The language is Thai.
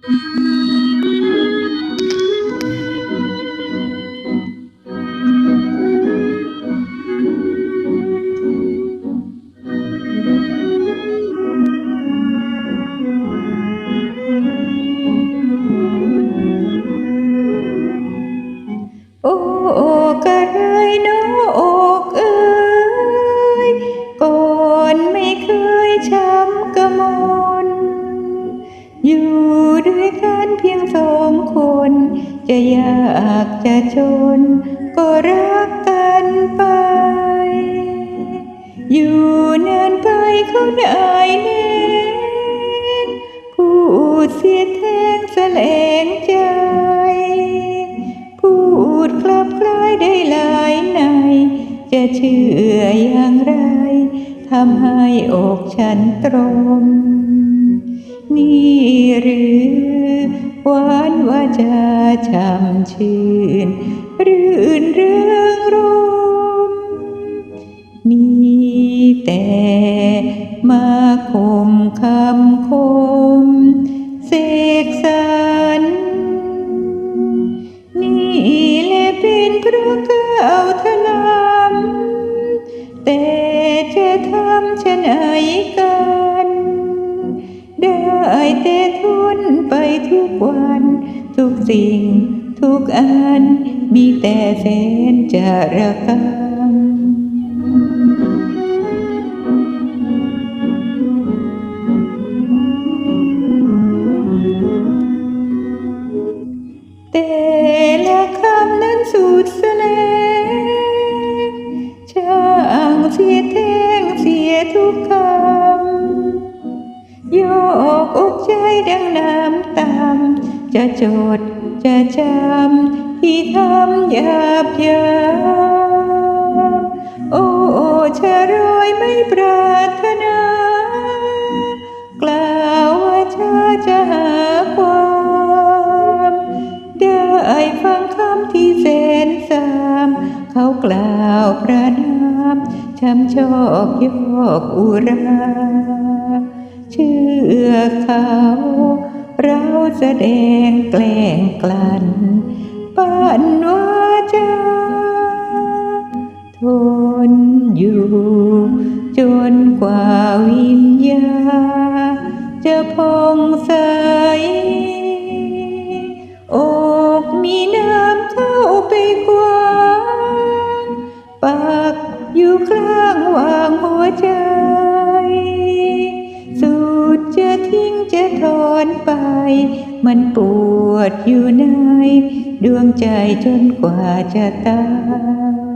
โอ้กระไร เนาะอกเอ้ยก่อนไม่เคยช้ำกระมนอยู่ด้วยกันเพียงสองคน จะยากจะจน ก็รักกันไป อยู่นานไปเขาได้แน่พูดเสียแทงแสลงใจ พูดคลับคล้ายได้หลายใน จะเชื่ออย่างไรทำให้อกฉันตรม นี่หรือหวานว่าจะช่ำชื่น รื่นเริงรมมีแต่มาคมคำคม เสกสรรนี่แหละเป็นเพราะก้าทะลำแต่จะทำชะไหนกัน ได้แต่ทนไปทุกวัน ทุกสิ่ง ทุกอัน มีแต่แสนจะระกำแต่ละคำนั้นสุดสลงช่างเสียแทงเสียทุกคำ อกใจดังน้ำตาม จะจดจะจำที่ทำหยาบยามโอ้ชะรอยไม่ปรารถนา กล่าวว่าชาจะหาความ ได้ฟังคำที่แสนสาม เขากล่าวประนามช้ำชอกยอกอุรา เชื่อเขา เราแสดงแกล้งกลั่นปันว่าจะทนอยู่ จนกว่าวิญญาจะพองใสอกมีน้ำเข้าไปกว้างปักอยู่กลางวางหัวใจ จะถอนไป มันปวดอยู่ใน ดวงใจจนกว่าจะตาย